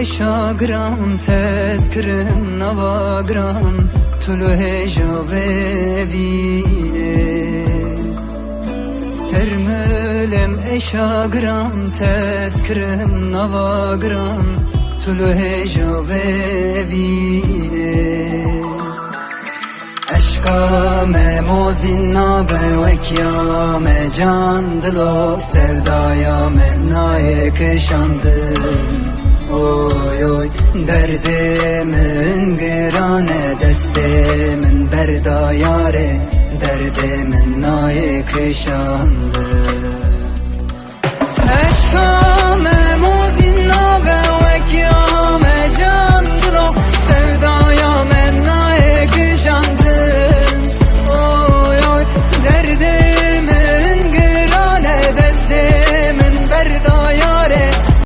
eşagram tezkirim navagram Tulu heja ve vine. Sermölem eşagram tezkirim navagram Tulu heja ve vine. Eşka me mozin nabe vekya me can dilo Sevdaya me naye kışandım Oy oy derdimin girane destimin berda yare Derdimin naye kışandım